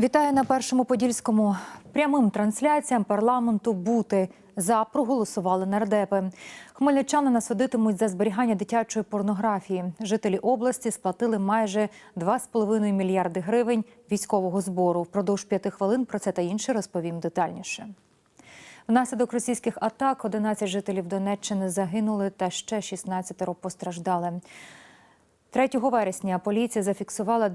Вітаю на першому подільському прямим трансляціям парламенту бути за проголосували нардепи. Хмельничани судитимуть за зберігання дитячої порнографії. Жителі області сплатили майже 2,5 мільярди гривень військового збору. Впродовж п'яти хвилин про це та інше розповім детальніше. Внаслідок російських атак 11 жителів Донеччини загинули та ще 16 постраждали. 3 вересня поліція зафіксувала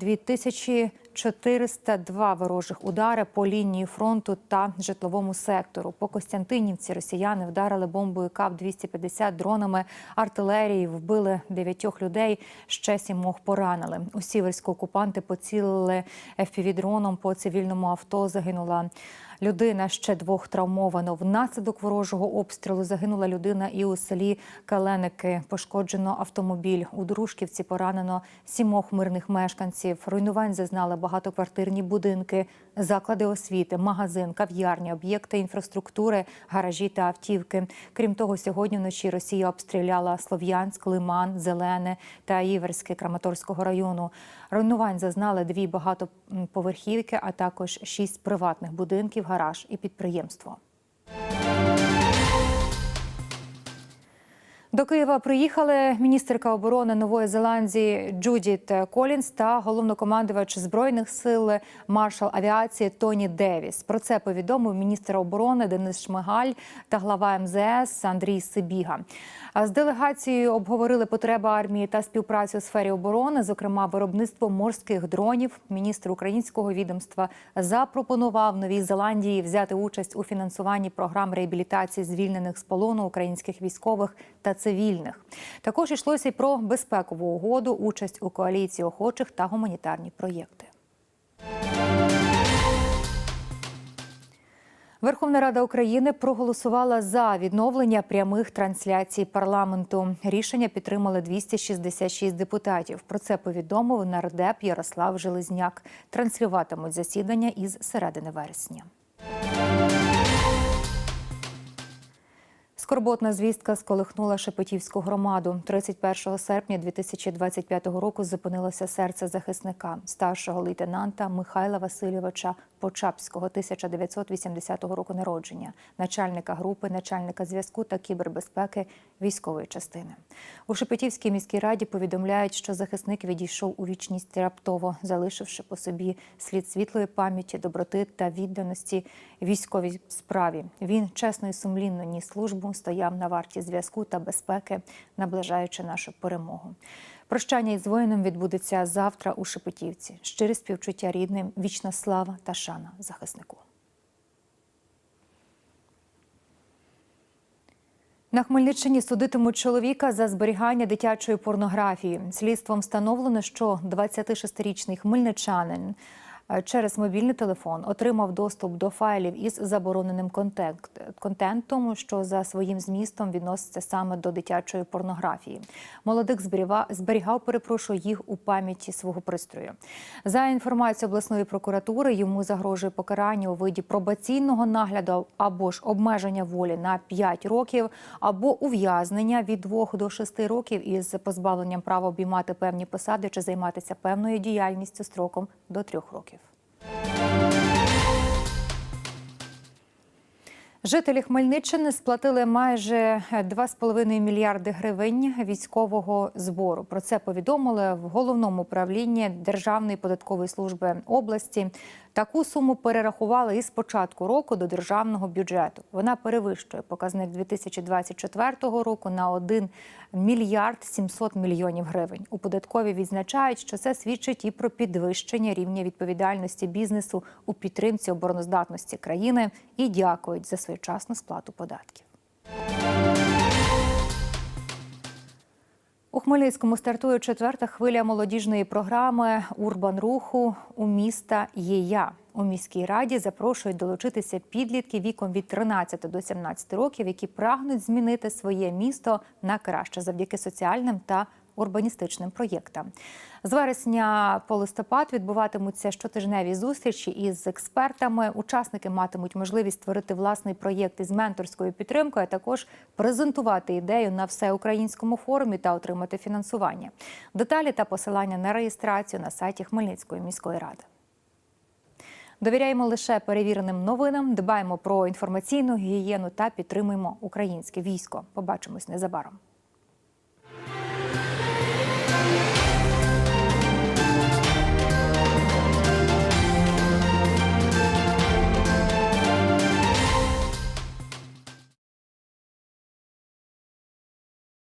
2402 ворожих удари по лінії фронту та житловому сектору. По Костянтинівці росіяни вдарили бомбою КАП-250 дронами артилерії, вбили дев'ятьох людей, ще сімох поранили. У Сіверську окупанти поцілили FPV-дроном по цивільному авто. Загинула людина, ще двох травмовано. Внаслідок ворожого обстрілу загинула людина і у селі Каленики. Пошкоджено автомобіль. У Дружківці поранено сімох мирних мешканців. Руйнувань зазнали багатоквартирні будинки, заклади освіти, магазин, кав'ярні, об'єкти інфраструктури, гаражі та автівки. Крім того, сьогодні вночі Росія обстріляла Слов'янськ, Лиман, Зелене та Іверське Краматорського району. Руйнувань зазнали дві багатоповерхівки, а також шість приватних будинків, гараж і підприємство. До Києва приїхали міністерка оборони Нової Зеландії Джудіт Колінс та головнокомандувач збройних сил маршал авіації Тоні Девіс. Про це повідомив міністр оборони Денис Шмигаль та глава МЗС Андрій Сибіга. З делегацією обговорили потреби армії та співпрацю у сфері оборони, зокрема виробництво морських дронів. Міністр українського відомства запропонував Новій Зеландії взяти участь у фінансуванні програм реабілітації звільнених з полону українських військових та цивільних. Також йшлося й про безпекову угоду, участь у коаліції охочих та гуманітарні проєкти. Верховна Рада України проголосувала за відновлення прямих трансляцій парламенту. Рішення підтримали 266 депутатів. Про це повідомив нардеп Ярослав Железняк. Транслюватимуть засідання із середини вересня. Скорботна звістка сколихнула Шепетівську громаду. 31 серпня 2025 року зупинилося серце захисника старшого лейтенанта Михайла Васильовича Почапського, 1980 року народження, начальника групи, начальника зв'язку та кібербезпеки військової частини. У Шепетівській міській раді повідомляють, що захисник відійшов у вічність раптово, залишивши по собі слід світлої пам'яті, доброти та відданості військовій справі. Він чесно і сумлінно ніс службу, стояв на варті зв'язку та безпеки, наближаючи нашу перемогу. Прощання із воїном відбудеться завтра у Шепетівці. Щире співчуття рідним, вічна слава та шана захиснику. На Хмельниччині судитимуть чоловіка за зберігання дитячої порнографії. Слідством встановлено, що 26-річний хмельничанин через мобільний телефон отримав доступ до файлів із забороненим контент, контентом, що за своїм змістом відноситься саме до дитячої порнографії. Молодик зберігав, перепрошую, їх у пам'яті свого пристрою. За інформацією обласної прокуратури, йому загрожує покарання у виді пробаційного нагляду або ж обмеження волі на 5 років, або ув'язнення від 2 до 6 років із позбавленням права обіймати певні посади чи займатися певною діяльністю строком до 3 років. Жителі Хмельниччини сплатили майже 2,5 мільярди гривень військового збору. Про це повідомили в головному управлінні Державної податкової служби області. Таку суму перерахували із початку року до державного бюджету. Вона перевищує показник 2024 року на 1 мільярд 700 мільйонів гривень. У податкові відзначають, що це свідчить і про підвищення рівня відповідальності бізнесу у підтримці обороноздатності країни і дякують за своєчасну сплату податків. У Хмельницькому стартує четверта хвиля молодіжної програми Урбан руху у міста є я. У міській раді запрошують долучитися підлітки віком від 13 до 17 років, які прагнуть змінити своє місто на краще завдяки соціальним та урбаністичним проєктам. З вересня по листопад відбуватимуться щотижневі зустрічі із експертами. Учасники матимуть можливість створити власний проєкт із менторською підтримкою, а також презентувати ідею на всеукраїнському форумі та отримати фінансування. Деталі та посилання на реєстрацію на сайті Хмельницької міської ради. Довіряємо лише перевіреним новинам, дбаємо про інформаційну гігієну та підтримуємо українське військо. Побачимось незабаром.